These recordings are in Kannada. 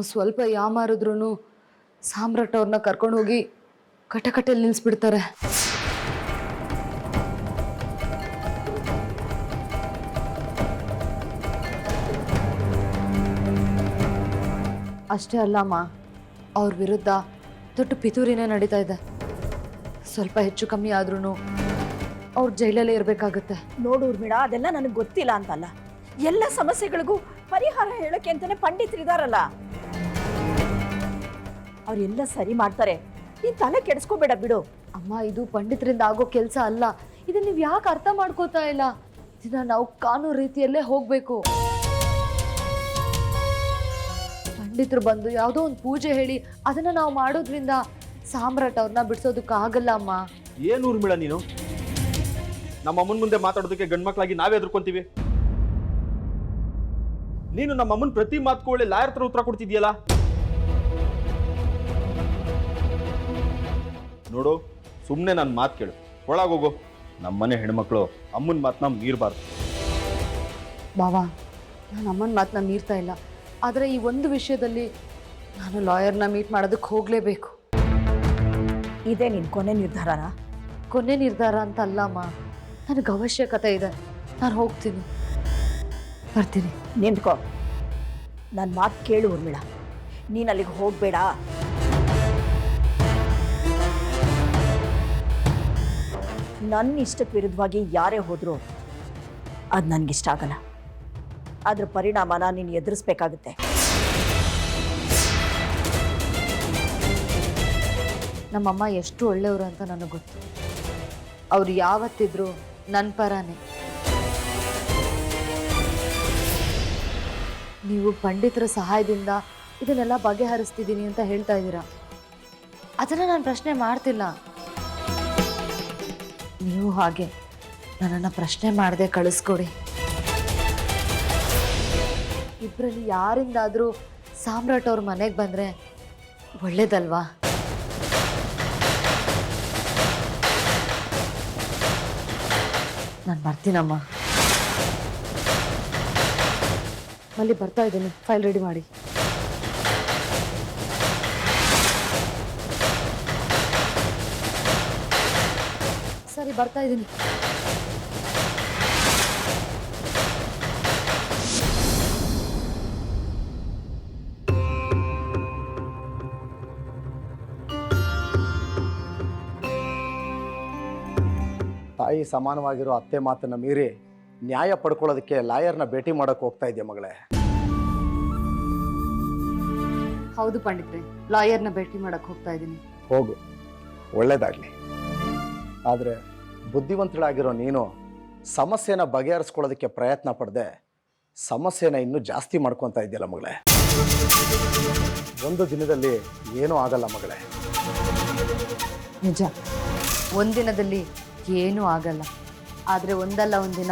ನಾವು ಸ್ವಲ್ಪ ಯಾಮಾರಿದ್ರು ಸಾಮ್ರಾಟ್ ಅವ್ರನ್ನ ಕರ್ಕೊಂಡು ಹೋಗಿ ಕಟಕಟೆಯಲ್ಲಿ ನಿಲ್ಲಿಸ್ಬಿಡ್ತಾರೆ ಅಷ್ಟೇ ಅಲ್ಲಮ್ಮ ಅವ್ರ ವಿರುದ್ಧ ದೊಡ್ಡ ಪಿತೂರಿನೇ ನಡೀತಾ ಇದೆ. ಸ್ವಲ್ಪ ಹೆಚ್ಚು ಕಮ್ಮಿ ಆದ್ರೂ ಅವ್ರ ಜೈಲಲ್ಲೇ ಇರಬೇಕಾಗತ್ತೆ. ನೋಡು ಉರ್ಮಿಡ ಅದೆಲ್ಲ ನನಗೆ ಗೊತ್ತಿಲ್ಲ ಅಂತಲ್ಲ. ಎಲ್ಲ ಸಮಸ್ಯೆಗಳಿಗೂ ಪರಿಹಾರ ಹೇಳಕ್ಕೆ ಅಂತಾನೆ ಪಂಡಿತರಿದಾರಲ್ಲ ಅವರೆಲ್ಲ ಸರಿ ಮಾಡ್ತಾರೆ. ನೀನ್ ತಲೆ ಕೆಡಿಸ್ಕೋಬೇಡ ಬಿಡು. ಅಮ್ಮ, ಇದು ಪಂಡಿತರಿಂದ ಆಗೋ ಕೆಲಸ ಅಲ್ಲ. ಇದನ್ನ ನೀವು ಯಾಕೆ ಅರ್ಥ ಮಾಡ್ಕೋತಾ ಇಲ್ಲ? ಇದನ್ನ ನಾವು ಕಾನೂನು ರೀತಿಯಲ್ಲೇ ಹೋಗ್ಬೇಕು. ಪಂಡಿತರು ಬಂದು ಯಾವುದೋ ಒಂದು ಪೂಜೆ ಹೇಳಿ ಅದನ್ನ ನಾವು ಮಾಡೋದ್ರಿಂದ ಸಾಮ್ರಾಟ್ ಅವ್ರನ್ನ ಬಿಡಿಸೋದಕ್ಕಾಗಲ್ಲ ಅಮ್ಮ. ಏನು ಊರ್ಮಿಳ ನೀನು? ನಮ್ಮ ಅಮ್ಮನ ಮುಂದೆ ಮಾತಾಡೋದಕ್ಕೆ ಗಂಡ್ಮಕ್ಳಾಗಿ ನಾವೇ ಎದುರ್ಕೊಂತೀವಿ ನೀನು ನಮ್ಮ ಅಮ್ಮನ ಪ್ರತಿ ಮಾತುಕೊಳ್ಳಿ ಲಾಯರ್ ಹತ್ರ ಉತ್ತರ ಕೊಡ್ತಿದ್ಯಲ್ಲ? ನೋಡು ಸುಮ್ಮನೆ ನನ್ನ ಮಾತು ಕೇಳು. ಒಳಗೋಗು. ನಮ್ಮನೆ ಹೆಣ್ಮಕ್ಳು ಅಮ್ಮನ ಮಾತನ್ನ ಮೀರಬಾರ್ದು. ಬಾವಾ ನಾನು ಅಮ್ಮನ ಮಾತನ್ನ ಮೀರ್ತಾ ಇಲ್ಲ. ಆದರೆ ಈ ಒಂದು ವಿಷಯದಲ್ಲಿ ನಾನು ಲಾಯರ್ನ ಮೀಟ್ ಮಾಡೋದಕ್ಕೆ ಹೋಗಲೇಬೇಕು. ಇದೇ ನಿನ್ನ ಕೊನೆ ನಿರ್ಧಾರನ? ಕೊನೆ ನಿರ್ಧಾರ ಅಂತ ಅಲ್ಲ ಅಮ್ಮ ನನಗೆ ಅವಶ್ಯಕತೆ ಇದೆ. ನಾನು ಹೋಗ್ತೀನಿ. ಬರ್ತೀನಿ. ನಿಂತ್ಕೋ. ನನ್ನ ಮಾತು ಕೇಳು ಉರ್ಮಿಳ ನೀನು ಅಲ್ಲಿಗೆ ಹೋಗ್ಬೇಡ. ನನ್ನ ಇಷ್ಟಕ್ಕೆ ವಿರುದ್ಧವಾಗಿ ಯಾರೇ ಹೋದ್ರು ಅದು ನನಗಿಷ್ಟ ಆಗಲ್ಲ. ಅದ್ರ ಪರಿಣಾಮನ ನೀನು ಎದುರಿಸ್ಬೇಕಾಗುತ್ತೆ. ನಮ್ಮಮ್ಮ ಎಷ್ಟು ಒಳ್ಳೆಯವರು ಅಂತ ನನಗೆ ಗೊತ್ತು. ಅವ್ರು ಯಾವತ್ತಿದ್ರು ನನ್ನ ಪರಾನೇ. ನೀವು ಪಂಡಿತರ ಸಹಾಯದಿಂದ ಇದನ್ನೆಲ್ಲ ಬಗೆಹರಿಸ್ತಿದ್ದೀನಿ ಅಂತ ಹೇಳ್ತಾ ಇದ್ದೀರಾ? ಅದನ್ನು ನಾನು ಪ್ರಶ್ನೆ ಮಾಡ್ತಿಲ್ಲ. ನೀವು ಹಾಗೆ ನನ್ನನ್ನು ಪ್ರಶ್ನೆ ಮಾಡದೆ ಕಳಿಸ್ಕೊಡಿ. ಇಬ್ಬರಲ್ಲಿ ಯಾರಿಂದಾದರೂ ಸಾಮ್ರಾಟ್ ಅವ್ರ ಮನೆಗೆ ಬಂದರೆ ಒಳ್ಳೇದಲ್ವಾ? ನಾನು ಬರ್ತೀನಮ್ಮ. ಅಲ್ಲಿ ಬರ್ತಾ ಇದ್ದೀನಿ. ಫೈಲ್ ರೆಡಿ ಮಾಡಿ. ಬರ್ತಾ ಇದ್ದೀನಿ. ತಾಯಿ ಸಮಾನವಾಗಿರೋ ಅತ್ತೆ ಮಾತನ್ನ ಮೀರಿ ನ್ಯಾಯ ಪಡ್ಕೊಳ್ಳೋದಕ್ಕೆ ಲಾಯರ್ನ ಭೇಟಿ ಮಾಡೋಕೆ ಹೋಗ್ತಾ ಇದೆಯಾ ಮಗಳೇ? ಹೌದು ಪಂಡಿತ್ರೆ ಲಾಯರ್ನ ಭೇಟಿ ಮಾಡಕ್ ಹೋಗ್ತಾ ಇದ್ದೀನಿ. ಹೋಗು ಒಳ್ಳೇದಾಗ್ಲಿ. ಆದರೆ ಬುದ್ಧಿವಂತಳಾಗಿರೋ ನೀನು ಸಮಸ್ಯೆನ ಬಗೆಹರಿಸ್ಕೊಳ್ಳೋದಕ್ಕೆ ಪ್ರಯತ್ನ ಪಡದೆ ಸಮಸ್ಯೆನ ಇನ್ನೂ ಜಾಸ್ತಿ ಮಾಡ್ಕೊತಾ ಇದೆಯಲ್ಲ ಮಗಳೇ. ಒಂದು ದಿನದಲ್ಲಿ ಏನೂ ಆಗಲ್ಲ ಮಗಳೇ. ನಿಜ. ಒಂದಿನದಲ್ಲಿ ಏನೂ ಆಗಲ್ಲ. ಆದರೆ ಒಂದಲ್ಲ ಒಂದಿನ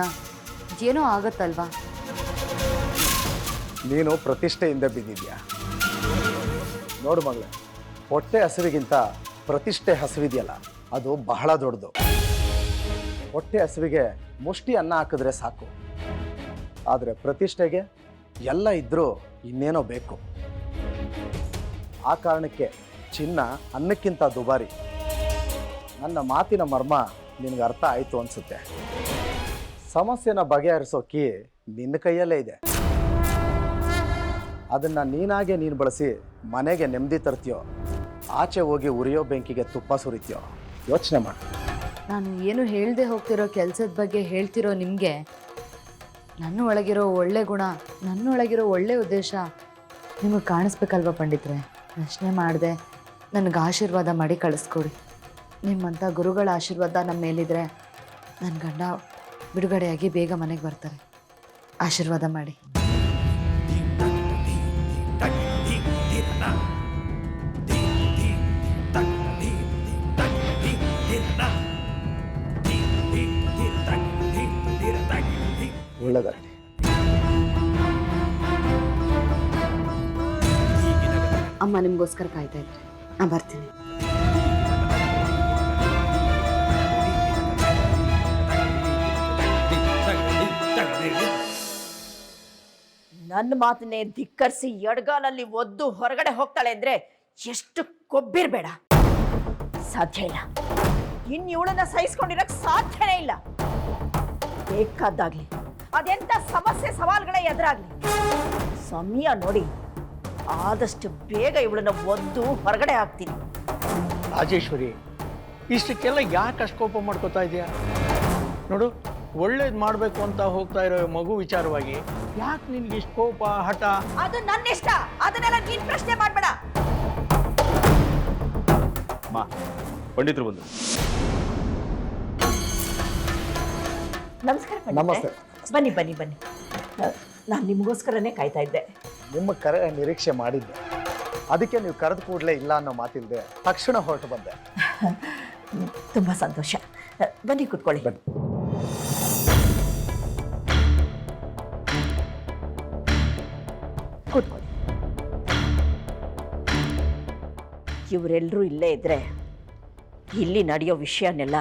ಏನೋ ಆಗತ್ತಲ್ವಾ? ನೀನು ಪ್ರತಿಷ್ಠೆಯಿಂದ ಬಿದ್ದಿದ್ಯಾ? ನೋಡು ಮಗಳೇ ಹೊಟ್ಟೆ ಹಸಿವಿಗಿಂತ ಪ್ರತಿಷ್ಠೆ ಹಸಿವಿದೆಯಲ್ಲ ಅದು ಬಹಳ ದೊಡ್ಡದು. ಹೊಟ್ಟೆ ಹಸಿವಿಗೆ ಮುಷ್ಟಿ ಅನ್ನ ಹಾಕಿದ್ರೆ ಸಾಕು. ಆದರೆ ಪ್ರತಿಷ್ಠೆಗೆ ಎಲ್ಲ ಇದ್ದರೂ ಇನ್ನೇನೋ ಬೇಕು. ಆ ಕಾರಣಕ್ಕೆ ಚಿನ್ನ ಅನ್ನಕ್ಕಿಂತ ದುಬಾರಿ. ನನ್ನ ಮಾತಿನ ಮರ್ಮ ನಿನಗೆ ಅರ್ಥ ಆಯಿತು ಅನಿಸುತ್ತೆ. ಸಮಸ್ಯೆನ ಬಗೆಹರಿಸೋ ಕೀ ನಿನ್ನ ಕೈಯಲ್ಲೇ ಇದೆ. ಅದನ್ನು ನೀನಾಗೆ ನೀನು ಬಳಸಿ ಮನೆಗೆ ನೆಮ್ಮದಿ ತರ್ತೀಯೋ, ಆಚೆ ಹೋಗಿ ಉರಿಯೋ ಬೆಂಕಿಗೆ ತುಪ್ಪ ಸುರಿತೀಯೋ ಯೋಚನೆ ಮಾಡು. ನಾನು ಏನು ಹೇಳದೆ ಹೋಗ್ತಿರೋ ಕೆಲಸದ ಬಗ್ಗೆ ಹೇಳ್ತಿರೋ ನಿಮಗೆ, ನನ್ನ ಒಳಗಿರೋ ಒಳ್ಳೆ ಗುಣ, ನನ್ನ ಒಳಗಿರೋ ಒಳ್ಳೆ ಉದ್ದೇಶ ನಿಮಗೆ ಕಾಣಿಸ್ಬೇಕಲ್ವ ಪಂಡಿತ್ರೆ? ಪ್ರಶ್ನೆ ಮಾಡಿದೆ, ನನಗೆ ಆಶೀರ್ವಾದ ಮಾಡಿ ಕಳಿಸ್ಕೊಡಿ. ನಿಮ್ಮಂಥ ಗುರುಗಳ ಆಶೀರ್ವಾದ ನಮ್ಮ ಮೇಲಿದ್ರೆ ನನ್ನ ಗಂಡ ಬಿಡುಗಡೆಯಾಗಿ ಬೇಗ ಮನೆಗೆ ಬರ್ತಾರೆ. ಆಶೀರ್ವಾದ ಮಾಡಿ. ಒಳ್ಳೆದಾಗಲಿ. ಅಮ್ಮ ನಿಮಗೋಸ್ಕರ ಕಾಯ್ತಾ ಇದ್ರೆ. ನಾ ಬರ್ತೀನಿ. ನನ್ನ ಮಾತನ್ನೇ ಧಿಕ್ಕರಿಸಿ ಎಡ್ಗಾಲಲ್ಲಿ ಒದ್ದು ಹೊರಗಡೆ ಹೋಗ್ತಾಳೆ ಅಂದ್ರೆ ಎಷ್ಟು ಕೊಬ್ಬಿರ್ಬೇಡ ಸಾಧ್ಯ ಇಲ್ಲ. ಇನ್ ಇವಳನ್ನ ಸಹಿಸ್ಕೊಂಡಿರಕ್ ಸಾಧ್ಯನೇ ಇಲ್ಲ. ಬೇಕಾದಾಗ್ಲಿ ಅದೆಂತ ಸಮಸ್ಯೆ ಸವಾಲುಗಳೇ ಎದುರಾಗ್ಲಿ? ಸಮಯ ನೋಡಿ ಆದಷ್ಟು ಬೇಗ ಇವಳನ್ನ ಒದ್ದು ಹೊರಗಡೆ ಹಾಕ್ತೀನಿ. ರಾಜೇಶ್ವರಿ ಇಷ್ಟಕ್ಕೆಲ್ಲ ಯಾಕೆ ಅಷ್ಟು ಕೋಪ ಮಾಡ್ಕೋತಾ ಇದೆಯಾ? ನೋಡು ಒಳ್ಳೇದು ಮಾಡಬೇಕು ಅಂತ ಹೋಗ್ತಾ ಇರೋ ಮಗು ವಿಚಾರವಾಗಿ ಯಾಕೆ ನಿನ್ಗೆ ಇಷ್ಟು ಕೋಪ ಹಠ? ಅದು ನನ್ನ ಇಷ್ಟ ಅದನ್ನೆಲ್ಲ ನೀನ್ ಪ್ರಶ್ನೆ ಮಾಡ್ಬೇಡ. ಮಾ ಪಂಡಿತರು ಬಂದರು. ನಮಸ್ಕಾರ ಪಂಡಿತ್ರೆ. ನಮಸ್ತೆ. ಬನ್ನಿ ಬನ್ನಿ ಬನ್ನಿ. ನಾನು ನಿಮಗೋಸ್ಕರನೇ ಕಾಯ್ತಾ ಇದ್ದೆ. ನಿಮ್ಮ ಕರೆ ನಿರೀಕ್ಷೆ ಮಾಡಿದ್ದೆ. ಅದಕ್ಕೆ ನೀವು ಕರೆದು ಕೂಡಲೇ ಇಲ್ಲ ಅನ್ನೋ ಮಾತಿಲ್ಲದೆ ತಕ್ಷಣ ಹೊರಟು ಬಂದೆ. ತುಂಬ ಸಂತೋಷ. ಬನ್ನಿ ಕುತ್ಕೊಳ್ಳಿ. ಬನ್ನಿ. ಕೂತ್ಕೊಳ್ಳಿ. ಇವರೆಲ್ಲರೂ ಇಲ್ಲೇ ಇದ್ದರೆ ಇಲ್ಲಿ ನಡೆಯೋ ವಿಷಯನೆಲ್ಲ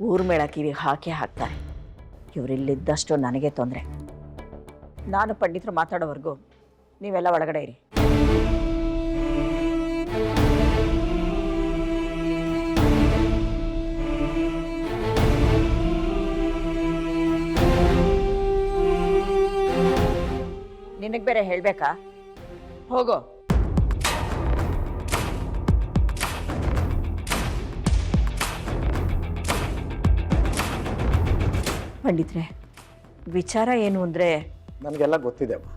ಊರ್ಮೇಳ ಕಿವಿಗೆ ಹಾಕೇ ಹಾಕ್ತಾರೆ. ಇವರಿಲ್ಲಿದ್ದಷ್ಟು ನನಗೆ ತೊಂದರೆ. ನಾನು ಪಂಡಿತರು ಮಾತಾಡೋವರೆಗೂ ನೀವೆಲ್ಲ ಒಳಗಡೆ ಇರಿ. ನಿನಗೆ ಬೇರೆ ಹೇಳಬೇಕಾ? ಹೋಗೋ. ಪಂಡಿತ್ರೆ ವಿಚಾರ ಏನು ಅಂದರೆ? ನನಗೆಲ್ಲ ಗೊತ್ತಿದೆ ಅಮ್ಮ.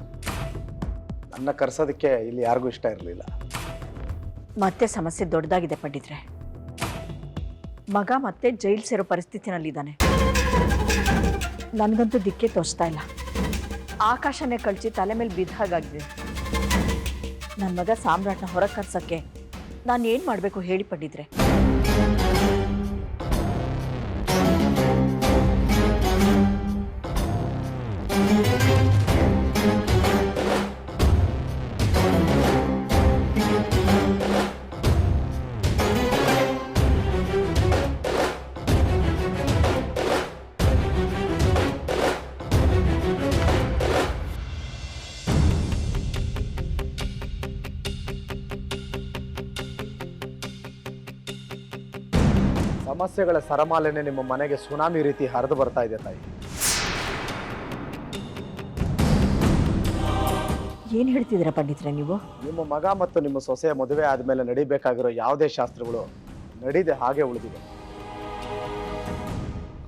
ನನ್ನ ಕರ್ಸೋದಕ್ಕೆ ಇಲ್ಲಿ ಯಾರಿಗೂ ಇಷ್ಟ ಇರಲಿಲ್ಲ. ಮತ್ತೆ ಸಮಸ್ಯೆ ದೊಡ್ಡದಾಗಿದೆ ಪಂಡಿತ್ರೆ. ಮಗ ಮತ್ತೆ ಜೈಲ್ ಸೇರೋ ಪರಿಸ್ಥಿತಿನಲ್ಲಿದ್ದಾನೆ. ನನಗಂತೂ ದಿಕ್ಕೆ ತೋಚ್ತಾ ಇಲ್ಲ. ಆಕಾಶನೇ ಕಳಚಿ ತಲೆ ಮೇಲೆ ಬಿದ್ದ ಹಾಗಾಗಿದೆ. ನನ್ನ ಮಗ ಸಾಮ್ರಾಟ್ನ ಹೊರಗೆ ಕರ್ಸೋಕ್ಕೆ ನಾನು ಏನು ಮಾಡಬೇಕು ಹೇಳಿ ಪಂಡಿತ್ರೆ. ಸಮಸ್ಯೆಗಳ ಸರಮಾಲೆನೆ ನಿಮ್ಮ ಮನೆಗೆ ಸುನಾಮಿ ರೀತಿ ಹರಿದು ಬರ್ತಾ ಇದೆ ತಾಯಿ ಏನು ಹೇಳ್ತಿದ್ದೀರಾ ಪಂಡಿತ್ರೆ ನೀವು? ನಿಮ್ಮ ಮಗ ಮತ್ತು ನಿಮ್ಮ ಸೊಸೆಯ ಮದುವೆ ಆದಮೇಲೆ ನಡಿಬೇಕಾಗಿರೋ ಯಾವುದೇ ಶಾಸ್ತ್ರಗಳು ನಡೀದೆ ಹಾಗೆ ಉಳಿದಿವೆ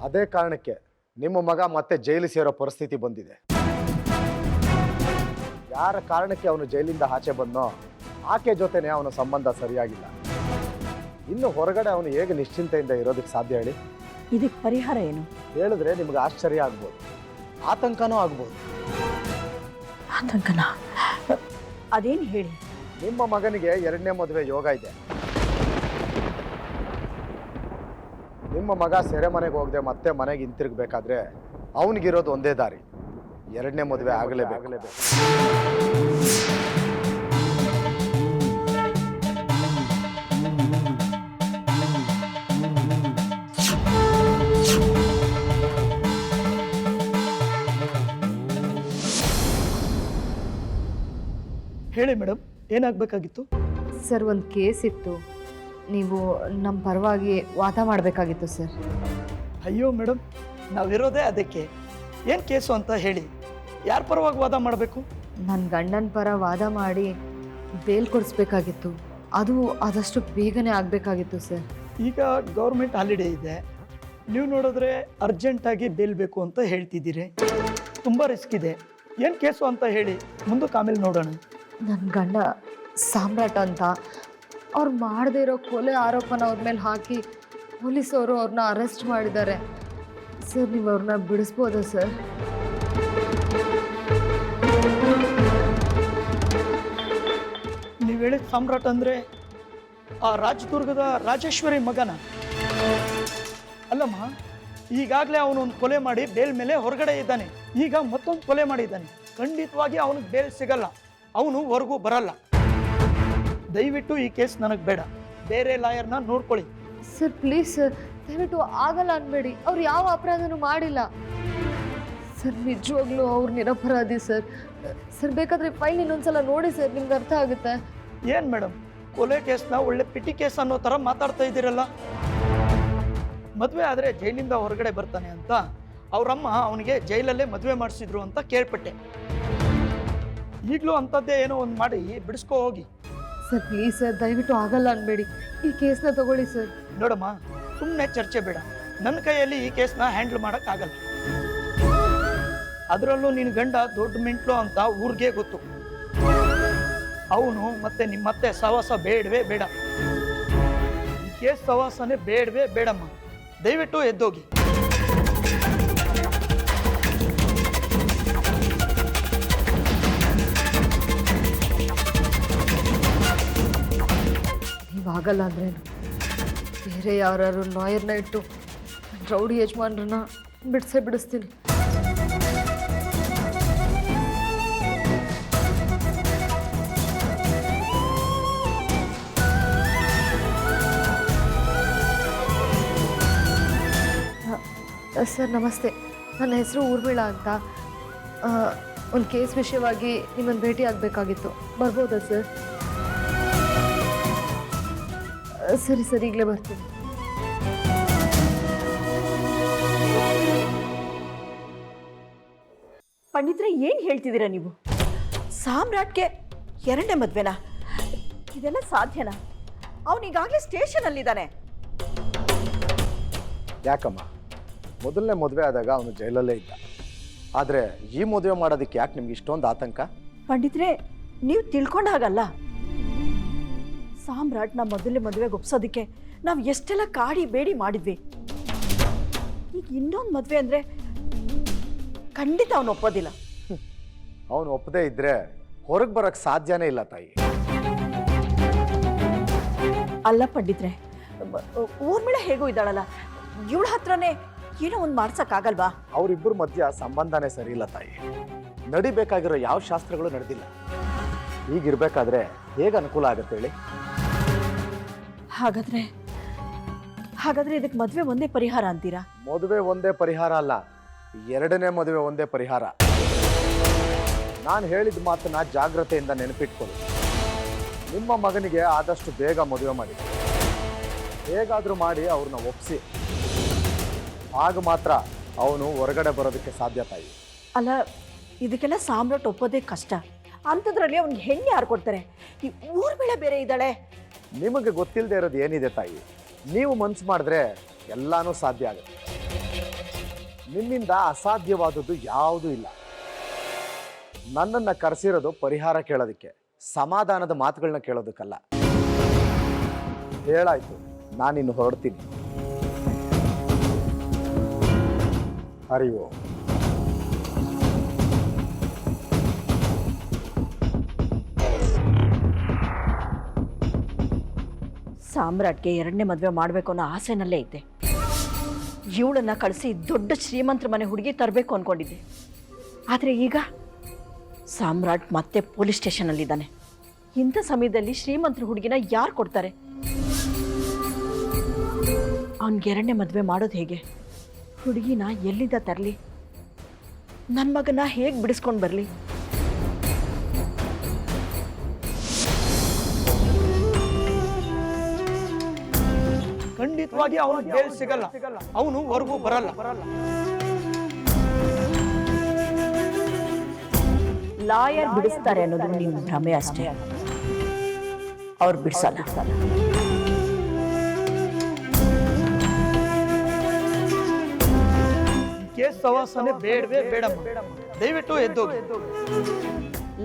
ಅದೇ ಕಾರಣಕ್ಕೆ ನಿಮ್ಮ ಮಗ ಮತ್ತೆ ಜೈಲು ಸೇರೋ ಪರಿಸ್ಥಿತಿ ಬಂದಿದೆ. ಯಾರ ಕಾರಣಕ್ಕೆ ಅವನು ಜೈಲಿಂದ ಆಚೆ ಬಂದೋ ಆಕೆ ಜೊತೆನೆ ಅವನ ಸಂಬಂಧ ಸರಿಯಾಗಿಲ್ಲ. ಇನ್ನು ಹೊರಗಡೆ ಅವನು ಹೇಗೆ ನಿಶ್ಚಿಂತೆಯಿಂದ ಇರೋದಕ್ಕೆ ಸಾಧ್ಯ ಹೇಳಿ? ಇದಕ್ಕೆ ಪರಿಹಾರ ಏನು? ಹೇಳಿದ್ರೆ ನಿಮ್ಗೆ ಆಶ್ಚರ್ಯ ಆಗ್ಬೋದು. ಆತಂಕನೂ ಆಗ್ಬೋದು. ಆತಂಕನ ಅದೇನು ಹೇಳಿ? ನಿಮ್ಮ ಮಗನಿಗೆ ಎರಡನೇ ಮದುವೆ ಯೋಗ ಇದೆ. ನಿಮ್ಮ ಮಗ ಸೆರೆಮನೆಗೆ ಹೋಗದೆ ಮತ್ತೆ ಮನೆಗೆ ಹಿಂತಿರುಗಬೇಕಾದ್ರೆ ಅವನಿಗಿರೋದು ಒಂದೇ ದಾರಿ. ಎರಡನೇ ಮದುವೆ ಆಗಲೇಬೇಕು. ಹೇಳಿ ಮೇಡಮ್ ಏನಾಗಬೇಕಾಗಿತ್ತು? ಸರ್ ಒಂದು ಕೇಸ್ ಇತ್ತು. ನೀವು ನಮ್ಮ ಪರವಾಗಿ ವಾದ ಮಾಡಬೇಕಾಗಿತ್ತು ಸರ್. ಅಯ್ಯೋ ಮೇಡಮ್ ನಾವಿರೋದೇ ಅದಕ್ಕೆ. ಏನು ಕೇಸು ಅಂತ ಹೇಳಿ? ಯಾರ ಪರವಾಗಿ ವಾದ ಮಾಡಬೇಕು? ನನ್ನ ಗಂಡನ ಪರ ವಾದ ಮಾಡಿ ಬೇಲ್ ಕೊಡಿಸ್ಬೇಕಾಗಿತ್ತು. ಅದು ಆದಷ್ಟು ಬೇಗನೆ ಆಗಬೇಕಾಗಿತ್ತು ಸರ್. ಈಗ ಗೌರ್ಮೆಂಟ್ ಹಾಲಿಡೇ ಇದೆ. ನೀವು ನೋಡಿದ್ರೆ ಅರ್ಜೆಂಟಾಗಿ ಬೇಲ್ ಬೇಕು ಅಂತ ಹೇಳ್ತಿದ್ದೀರಿ. ತುಂಬ ರಿಸ್ಕ್ ಇದೆ. ಏನು ಕೇಸು ಅಂತ ಹೇಳಿ ಮುಂದಕ್ಕೆ ಆಮೇಲೆ ನೋಡೋಣ. ನನ್ನ ಗಂಡ ಸಾಮ್ರಾಟ ಅಂತ. ಅವ್ರು ಮಾಡದೇ ಇರೋ ಕೊಲೆ ಆರೋಪನ ಅವ್ರ ಮೇಲೆ ಹಾಕಿ ಪೊಲೀಸವರು ಅವ್ರನ್ನ ಅರೆಸ್ಟ್ ಮಾಡಿದ್ದಾರೆ. ಸರ್, ನೀವು ಅವ್ರನ್ನ ಬಿಡಿಸ್ಬೋದಾ ಸರ್? ನೀವು ಹೇಳಿದ ಸಾಮ್ರಾಟ್ ಅಂದರೆ ಆ ರಾಜದುರ್ಗದ ರಾಜೇಶ್ವರಿ ಮಗನ? ಅಲ್ಲಮ್ಮ, ಈಗಾಗಲೇ ಅವನು ಒಂದು ಕೊಲೆ ಮಾಡಿ ಬೇಲ್ ಮೇಲೆ ಹೊರಗಡೆ ಇದ್ದಾನೆ. ಈಗ ಮತ್ತೊಂದು ಕೊಲೆ ಮಾಡಿದ್ದಾನೆ. ಖಂಡಿತವಾಗಿ ಅವನಿಗೆ ಬೇಲ್ ಸಿಗಲ್ಲ. ಅವನು ಹೊರಗೂ ಬರಲ್ಲ. ದಯವಿಟ್ಟು ಈ ಕೇಸ್ ನನಗೆ ಬೇಡ. ಬೇರೆ ಲಾಯರ್ನ ನೋಡ್ಕೊಳ್ಳಿ. Sir please sir. ದಯವಿಟ್ಟು ಆಗಲ್ಲ ಅನ್ಬೇಡಿ. ಅವ್ರು ಯಾವ ಅಪರಾಧನೂ ಮಾಡಿಲ್ಲ. ಸರ್ ನಿಜವಾಗ್ಲೂ ಅವ್ರ ನಿರಪರಾಧಿ ಸರ್. ಸರ್ ಬೇಕಾದ್ರೆ ಫೈಲ್ ಇನ್ನೊಂದ್ಸಲ ನೋಡಿ ಸರ್ ನಿಮ್ಗೆ ಅರ್ಥ ಆಗುತ್ತೆ. ಏನ್ ಮೇಡಮ್? ಕೊಲೆ ಕೇಸ್ನ ಒಳ್ಳೆ ಪಿಟಿ ಕೇಸ್ ಅನ್ನೋ ತರ ಮಾತಾಡ್ತಾ ಇದ್ದೀರಲ್ಲ? ಮದುವೆ ಆದ್ರೆ ಜೈಲಿಂದ ಹೊರಗಡೆ ಬರ್ತಾನೆ ಅಂತ ಅವರಮ್ಮ ಅವನಿಗೆ ಜೈಲಲ್ಲೇ ಮದುವೆ ಮಾಡಿಸಿದ್ರು ಅಂತ ಕೇಳ್ಪಟ್ಟೆ. ಈಗಲೂ ಅಂಥದ್ದೇ ಏನೋ ಒಂದು ಮಾಡಿ ಬಿಡಿಸ್ಕೋ ಹೋಗಿ. ಸರ್ ಪ್ಲೀಸ್ ಸರ್ ದಯವಿಟ್ಟು ಆಗಲ್ಲ ಅನ್ಬೇಡಿ. ಈ ಕೇಸ್ನ ತಗೊಳ್ಳಿ ಸರ್. ನೋಡಮ್ಮ ಸುಮ್ಮನೆ ಚರ್ಚೆ ಬೇಡ. ನನ್ನ ಕೈಯಲ್ಲಿ ಈ ಕೇಸ್ನ ಹ್ಯಾಂಡಲ್ ಮಾಡೋಕ್ಕಾಗಲ್ಲ ಅದರಲ್ಲೂ ನಿನ್ನ ಗಂಡ ದೊಡ್ಡ ಮೆಂಟ್ಲು ಅಂತ ಊರಿಗೆ ಗೊತ್ತು. ಅವನು ಮತ್ತೆ ನಿಮ್ಮತ್ತೆ ಸವಾಸ ಬೇಡವೇ ಬೇಡ. ಈ ಕೇಸ್ ಸವಾಸನೇ ಬೇಡವೇ ಬೇಡಮ್ಮ. ದಯವಿಟ್ಟು ಎದ್ದೋಗಿ. ಆಗಲ್ಲ ಅಂದ್ರೇನು ಬೇರೆ ಯಾರು ಲಾಯರ್ನ ಇಟ್ಟು ರೌಡಿ ಯಜಮಾನ್ರನ್ನ ಬಿಡಿಸೇ ಬಿಡಿಸ್ತೀನಿ. ಅ, ಸರ್ ನಮಸ್ತೆ. ನನ್ನ ಹೆಸರು ಊರ್ಮಿಳಾ ಅಂತ. ಒಂದು ಕೇಸ್ ವಿಷಯವಾಗಿ ನಿಮ್ಮನ್ನು ಭೇಟಿ ಆಗಬೇಕಾಗಿತ್ತು. ಬರ್ಬೋದಾ ಸರ್? ಅ, ಸರಿ ಸರಿ ಈಗಲೇ ಬರ್ತೀನಿ. ಪಂಡಿತ್ರೆ ಏನು ಹೇಳ್ತಿದ್ದೀರಾ ನೀವು? ಸಾಮ್ರಾಟ್ಗೆ ಎರಡನೇ ಮದ್ವೆನಾ? ಇದೆಲ್ಲ ಸಾಧ್ಯನಾ? ಅವನೀಗಾಗಲೇ ಸ್ಟೇಷನಲ್ಲಿದ್ದಾನೆ. ಯಾಕಮ್ಮ? ಮೊದಲನೇ ಮದುವೆ ಆದಾಗ ಅವನು ಜೈಲಲ್ಲೇ ಇದ್ದ. ಆದರೆ ಈ ಮದುವೆ ಮಾಡೋದಕ್ಕೆ ಯಾಕೆ ನಿಮ್ಗೆ ಇಷ್ಟೊಂದು ಆತಂಕ? ಪಂಡಿತ್ರೆ ನೀವು ತಿಳ್ಕೊಂಡ ಹಾಗಲ್ಲ. ಸಾಮ್ರಾಟ್ನ ಮೊದಲೇ ಮದುವೆಗೆ ಒಪ್ಸೋದಕ್ಕೆ ನಾವು ಎಷ್ಟೆಲ್ಲ ಕಾಡಿ ಬೇಡಿ ಮಾಡಿದ್ವಿ. ಈಗ ಇನ್ನೊಂದು ಮದುವೆ ಅಂದರೆ ಖಂಡಿತ ಅವನು ಒಪ್ಪೋದಿಲ್ಲ. ಅವನು ಒಪ್ಪದೇ ಇದ್ರೆ ಹೊರಗೆ ಬರೋಕ್ಕೆ ಸಾಧ್ಯನೇ ಇಲ್ಲ ತಾಯಿ. ಅಲ್ಲ ಪಂಡಿತ್ರೆ ಊರ್ ಮೇಲೆ ಹೇಗೂ ಇದ್ದಾಳಲ್ಲ ಇವಳ ಹತ್ರನೇ ಏನೋ ಒಂದು ಮಾಡ್ಸಕ್ಕಾಗಲ್ವಾ? ಅವರಿಬ್ಬರ ಮಧ್ಯ ಸಂಬಂಧನೇ ಸರಿ ಇಲ್ಲ ತಾಯಿ. ನಡಿಬೇಕಾಗಿರೋ ಯಾವ ಶಾಸ್ತ್ರಗಳು ನಡೆದಿಲ್ಲ. ಈಗಿರ್ಬೇಕಾದ್ರೆ ಹೇಗೆ ಅನುಕೂಲ ಆಗುತ್ತೆ ಹೇಳಿ? ಹಾಗಾದ್ರೆ ಹಾಗಾದ್ರೆ ಇದಕ್ಕೆ ಮದುವೆ ಒಂದೇ ಪರಿಹಾರ ಅಂತೀರಾ? ಮದುವೆ ಒಂದೇ ಪರಿಹಾರ ಅಲ್ಲ ಎರಡನೇ ಮದುವೆ ಒಂದೇ ಪರಿಹಾರ. ನಾನು ಹೇಳಿದ ಮಾತನ್ನ ಜಾಗ್ರತೆಯಿಂದ ನೆನಪಿಟ್ಕೊಳ್ಳಿ. ನಿಮ್ಮ ಮಗನಿಗೆ ಆದಷ್ಟು ಬೇಗ ಮದುವೆ ಮಾಡಿ. ಹೇಗಾದರೂ ಮಾಡಿ ಅವ್ರನ್ನ ಒಪ್ಪಿಸಿ ಆಗ ಮಾತ್ರ ಅವನು ಹೊರಗಡೆ ಬರೋದಕ್ಕೆ ಸಾಧ್ಯ ತಾಯಿ. ಅಲ್ಲ ಇದಕ್ಕೆಲ್ಲ ಸಾಮ್ರಾಟ್ ಒಪ್ಪೋದೇ ಕಷ್ಟ. ಅಂಥದ್ರಲ್ಲಿ ಅವ್ನಿಗೆ ಹೆಣ್ಣೆ ಯಾರು ಕೊಡ್ತಾರೆ? ಈ ಬೇಳೆ ಬೇರೆ ಇದ್ದಾಳೆ. ನಿಮಗೆ ಗೊತ್ತಿಲ್ಲದೆ ಇರೋದು ಏನಿದೆ ತಾಯಿ? ನೀವು ಮನ್ಸು ಮಾಡಿದ್ರೆ ಎಲ್ಲನೂ ಸಾಧ್ಯ ಆಗುತ್ತೆ. ನಿಮ್ಮಿಂದ ಅಸಾಧ್ಯವಾದದ್ದು ಯಾವುದೂ ಇಲ್ಲ. ನನ್ನನ್ನು ಕರೆಸಿರೋದು ಪರಿಹಾರ ಕೇಳೋದಕ್ಕೆ, ಸಮಾಧಾನದ ಮಾತುಗಳನ್ನ ಕೇಳೋದಕ್ಕಲ್ಲ. ಹೇಳಾಯ್ತು, ನಾನಿನ್ನು ಹೊರಡ್ತೀನಿ. ಹರಿ ಸಾಮ್ರಾಟ್ಗೆ ಎರಡನೇ ಮದುವೆ ಮಾಡಬೇಕು ಅನ್ನೋ ಆಸೆನಲ್ಲೇ ಇದ್ದೆ ಇವಳನ್ನ ಕಳಿಸಿ ದೊಡ್ಡ ಶ್ರೀಮಂತರ ಮನೆ ಹುಡುಗಿ ತರಬೇಕು ಅಂದ್ಕೊಂಡಿದ್ದೆ ಆದರೆ ಈಗ ಸಾಮ್ರಾಟ್ ಮತ್ತೆ ಪೊಲೀಸ್ ಸ್ಟೇಷನಲ್ಲಿದ್ದಾನೆ. ಇಂಥ ಸಮಯದಲ್ಲಿ ಶ್ರೀಮಂತರ ಹುಡುಗಿನ ಯಾರು ಕೊಡ್ತಾರೆ? ಅವನಿಗೆ ಎರಡನೇ ಮದುವೆ ಮಾಡೋದು ಹೇಗೆ? ಹುಡುಗಿನ ಎಲ್ಲಿಂದ ತರಲಿ? ನನ್ನ ಮಗನ ಹೇಗೆ ಬಿಡಿಸ್ಕೊಂಡು ಬರಲಿ? ಖಂಡಿತವಾಗಿ ಅವನು ಬೇಲ್ ಸಿಗಲ್ಲ. ಅವನು ಹೊರಗೂ ಬರಲ್ಲ. ಲಾಯರ್ ಬಿಡಿಸ್ತಾರೆ ಅನ್ನೋದು ನಿನ್ನ ಭ್ರಮೆ ಅಷ್ಟೇ. ಅವ್ರು ಬಿಡಿಸಲ್ಲ. ಈ ಕೇಸ್ ಸವಾಸನೆ ಬೇಡವೇ ಬೇಡಮ್ಮ. ದಯವಿಟ್ಟು ಎದ್ದೋಗಿ.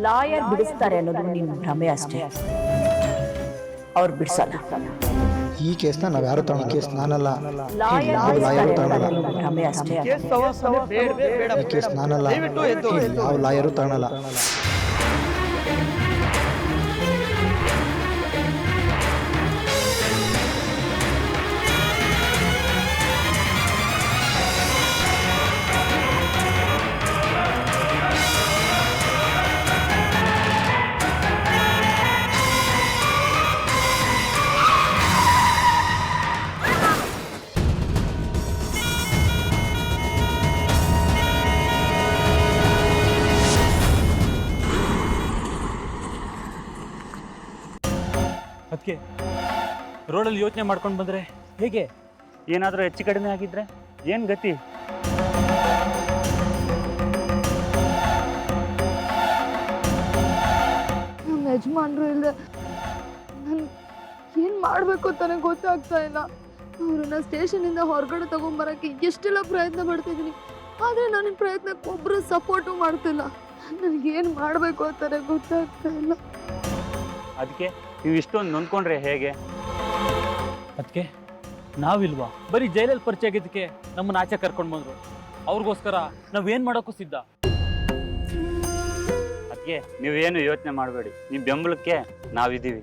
ಲಾಯರ್ ಬಿಡಿಸ್ತಾರೆ ಅನ್ನೋದು ನಿನ್ನ ಭ್ರಮೆ ಅಷ್ಟೇ. ಅವ್ರು ಬಿಡಿಸಲ್ಲ. ಈ ಕೇಸ್ನ ನಾವು ಯಾರು ತಗೊಂಡ ಕೇಸ್ ನಾನಲ್ಲ. ಲಾಯರ್ ಯಾವ ಲಾಯರು ಬಿಡಿಸ್ತಾರೆ ತಗೊಳ್ಳಲ್ಲ ಈ ಕೇಸ್ ನಾನಲ್ಲ. ಯಾವ ಲಾಯರು ತಗೊಳ್ಳಲ್ಲ ಅದಕ್ಕೆ ರೋಡಲ್ಲಿ ಯೋಚನೆ ಮಾಡ್ಕೊಂಡು ಬಂದರೆ ಹೇಗೆ? ಏನಾದರೂ ಹೆಚ್ಚು ಕಡಿಮೆ ಆಗಿದ್ರೆ ಏನು ಗತಿ? ನಮ್ಮ ಯಜಮಾನ್ರು ಇಲ್ಲದೆ ನಾನು ಏನು ಮಾಡಬೇಕು ತಾನೇ ಗೊತ್ತಾಗ್ತಾ ಇಲ್ಲ. ಅವ್ರನ್ನ ಸ್ಟೇಷನಿಂದ ಹೊರಗಡೆ ತೊಗೊಂಬರೋಕ್ಕೆ ಎಷ್ಟೆಲ್ಲ ಪ್ರಯತ್ನ ಪಡ್ತಿದ್ದೀನಿ. ಆದರೆ ನನ್ನ ಪ್ರಯತ್ನಕ್ಕೆ ಒಬ್ಬರು ಸಪೋರ್ಟು ಮಾಡ್ತಿಲ್ಲ. ನನಗೇನು ಮಾಡಬೇಕು ಅಂತಾನೆ ಗೊತ್ತಾಗ್ತಾ ಇಲ್ಲ. ಅದಕ್ಕೆ ನೀವು ಇಷ್ಟೊಂದು ನೊಂದ್ಕೊಂಡ್ರೆ ಹೇಗೆ? ಅದಕ್ಕೆ ನಾವಿಲ್ವಾ? ಬರೀ ಜೈಲಲ್ಲಿ ಪರಿಚಯ ಆಗಿದ್ದಕ್ಕೆ ನಮ್ಮನ್ನ ಆಚೆ ಕರ್ಕೊಂಡು ಬಂದರು. ಅವ್ರಿಗೋಸ್ಕರ ನಾವೇನು ಮಾಡೋಕ್ಕೂ ಸಿದ್ಧ. ಅದಕ್ಕೆ ನೀವೇನು ಯೋಚನೆ ಮಾಡಬೇಡಿ. ನಿಮ್ಮ ಬೆಂಬಲಕ್ಕೆ ನಾವಿದ್ದೀವಿ.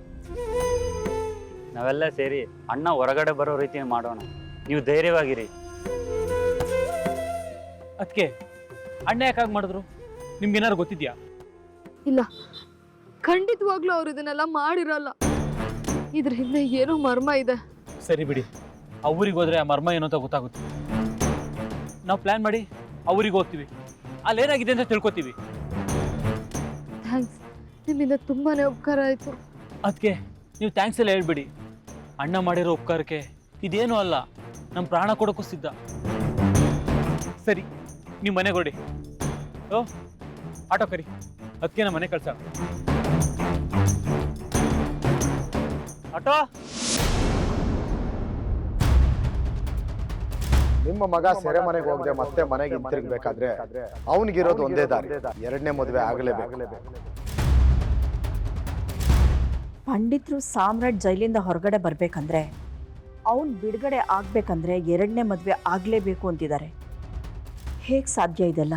ನಾವೆಲ್ಲ ಸೇರಿ ಅಣ್ಣ ಹೊರಗಡೆ ಬರೋ ರೀತಿ ಮಾಡೋಣ. ನೀವು ಧೈರ್ಯವಾಗಿರಿ. ಅದಕ್ಕೆ ಅಣ್ಣ ಯಾಕಾಗಿ ಮಾಡಿದ್ರು? ನಿಮ್ಗೇನಾದ್ರು ಗೊತ್ತಿದ್ಯಾ? ಇಲ್ಲ. ಖಂಡಿತವಾಗ್ಲೂ ಅವ್ರು ಇದನ್ನೆಲ್ಲ ಮಾಡಿರಲ್ಲ. ಇದ್ರ ಹಿಂದೆ ಏನೋ ಮರ್ಮ ಇದೆ. ಸರಿ ಬಿಡಿ. ಆ ಊರಿಗೆ ಹೋದ್ರೆ ಆ ಮರ್ಮ ಏನು ಅಂತ ಗೊತ್ತಾಗುತ್ತೆ. ನಾವು ಪ್ಲಾನ್ ಮಾಡಿ ಅವ್ರಿಗೆ ಹೋಗ್ತೀವಿ. ಅಲ್ಲಿ ಏನಾಗಿದೆ ಅಂತ ತಿಳ್ಕೊತೀವಿ. ಥ್ಯಾಂಕ್ಸ್ ನಿಮ್ಮಿಂದ ತುಂಬಾನೇ ಉಪಕಾರ ಆಯ್ತು. ಅದಕ್ಕೆ ನೀವು ಥ್ಯಾಂಕ್ಸ್ ಎಲ್ಲ ಹೇಳ್ಬಿಡಿ. ಅಣ್ಣ ಮಾಡಿರೋ ಉಪಕಾರಕ್ಕೆ ಇದೇನು ಅಲ್ಲ ನಮ್ಮ ಪ್ರಾಣ ಕೊಡೋಕ್ಕೂ ಸಿದ್ಧ. ಸರಿ ನೀವು ಮನೆಗೆ ಹೊರಡಿ. ಓ ಆಟೋ ಕರಿ. ಅದಕ್ಕೆ ನಮ್ಮ ಮನೆ ಕಳ್ಸ ಆಟೋ? ನಿಮ್ಮ ಮಗ ಸೆರೆ ಮನೆಗೆ ಹೋಗದೆ ಮತ್ತೆ ಮನೆಗೆ ಹಿಂತಿರುಗಬೇಕಾದ್ರೆ ಅವನಿಗಿರೋದು ಒಂದೇ ದಾರಿ. ಎರಡನೇ ಮದುವೆ ಆಗಲೇಬೇಕು. ಪಂಡಿತರು ಸಾಮ್ರಾಟ್ ಜೈಲಿಂದ ಹೊರಗಡೆ ಬರಬೇಕಂದ್ರೆ ಅವನು ಬಿಡುಗಡೆ ಆಗಬೇಕಂದ್ರೆ ಎರಡನೇ ಮದುವೆ ಆಗಲೇಬೇಕು ಅಂತಿದ್ದಾರೆ. ಹೇಗ್ ಸಾಧ್ಯ ಇದೆಲ್ಲ?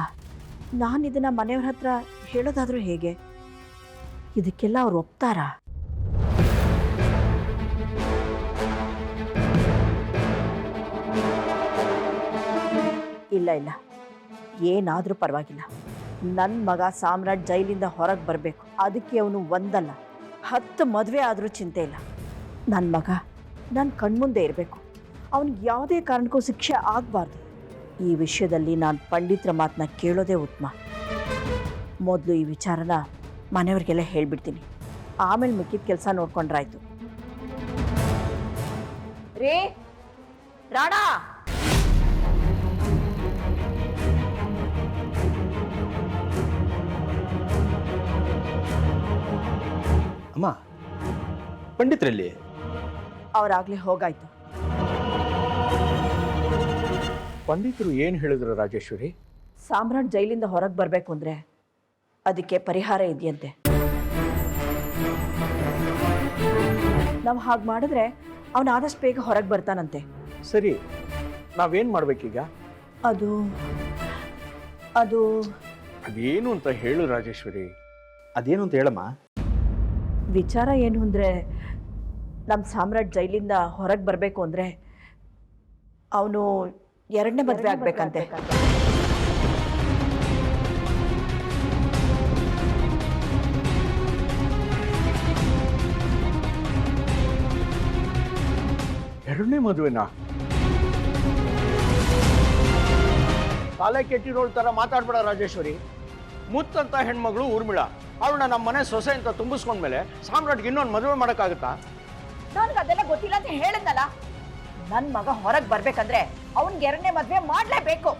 ನಾನು ಇದನ್ನ ಮನೆಯವ್ರ ಹತ್ರ ಹೇಳೋದಾದ್ರೂ ಹೇಗೆ? ಇದಕ್ಕೆಲ್ಲ ಅವ್ರು ಒಪ್ತಾರಾ? ಇಲ್ಲ ಇಲ್ಲ. ಏನಾದರೂ ಪರವಾಗಿಲ್ಲ. ನನ್ನ ಮಗ ಸಾಮ್ರಾಟ್ ಜೈಲಿಂದ ಹೊರಗೆ ಬರಬೇಕು. ಅದಕ್ಕೆ ಅವನು ಒಂದಲ್ಲ, ಹತ್ತು ಮದುವೆ ಆದರೂ ಚಿಂತೆ ಇಲ್ಲ. ನನ್ನ ಮಗ ನನ್ನ ಕಣ್ಮುಂದೆ ಇರಬೇಕು. ಅವನಿಗೆ ಯಾವುದೇ ಕಾರಣಕ್ಕೂ ಶಿಕ್ಷೆ ಆಗಬಾರ್ದು. ಈ ವಿಷಯದಲ್ಲಿ ನಾನು ಪಂಡಿತರ ಮಾತನ್ನ ಕೇಳೋದೇ ಉತ್ತಮ. ಮೊದಲು ಈ ವಿಚಾರನ ಮನೆಯವ್ರಿಗೆಲ್ಲ ಹೇಳಿಬಿಡ್ತೀನಿ. ಆಮೇಲೆ ಮಿಕ್ಕಿದ ಕೆಲಸ ನೋಡ್ಕೊಂಡ್ರಾಯ್ತು. ರೇ, ರಾಣಾ! ಪಂಡಿತ್ರಲ್ಲಿ? ಅವರಾಗ್ಲೇ ಹೋಗಾಯ್ತು. ಪಂಡಿತರು ಏನು ಹೇಳಿದ್ರು ರಾಜೇಶ್ವರಿ? ಸಾಮ್ರಾಟ್ ಜೈಲಿಂದ ಹೊರಗೆ ಬರಬೇಕು ಅಂದರೆ ಅದಕ್ಕೆ ಪರಿಹಾರ ಇದೆಯಂತೆ. ನಾವು ಹಾಗೆ ಮಾಡಿದ್ರೆ ಅವನು ಆದಷ್ಟು ಬೇಗ ಹೊರಗೆ ಬರ್ತಾನಂತೆ. ಸರಿ ನಾವೇನು ಮಾಡ್ಬೇಕೀಗ? ಅದು ಅದು ಅದೇನು ಅಂತ ಹೇಳು ರಾಜೇಶ್ವರಿ. ಅದೇನು ಅಂತ ಹೇಳಮ್ಮ? ವಿಚಾರ ಏನು ಅಂದರೆ ನಮ್ಮ ಸಾಮ್ರಾಟ್ ಜೈಲಿಂದ ಹೊರಗೆ ಬರಬೇಕು ಅಂದರೆ ಅವನು ಎರಡನೇ ಮದುವೆ ಆಗಬೇಕಂತೆ. ಎರಡನೇ ಮದುವೆನಾ? ತಲೆ ಕೆಟ್ಟಿರೋಳ್ ತರ ಮಾತಾಡ್ಬೇಡ ರಾಜೇಶ್ವರಿ. ಮುತ್ತಂತ ಹೆಣ್ಮಗಳು ಊರ್ಮಿಳ. ಅವಳನ್ನ ನಮ್ಮ ಮನೆ ಸೊಸೆ ಅಂತ ತುಂಬಿಸ್ಕೊಂಡ್ಮೇಲೆ ಸಾಮ್ರಾಟ್ಗೆ ಇನ್ನೊಂದು ಮದುವೆ ಮಾಡೋಕ್ಕಾಗತ್ತಾ? ನನಗೆ ಅದೆಲ್ಲ ಗೊತ್ತಿಲ್ಲ ಅಂತ ಹೇಳಿದ್ನಲ್ಲ? ನನ್ನ ಮಗ ಹೊರಗೆ ಬರ್ಬೇಕಂದ್ರೆ ಅವನ್ಗೆ ಎರಡನೇ ಮದುವೆ ಮಾಡಲೇಬೇಕು.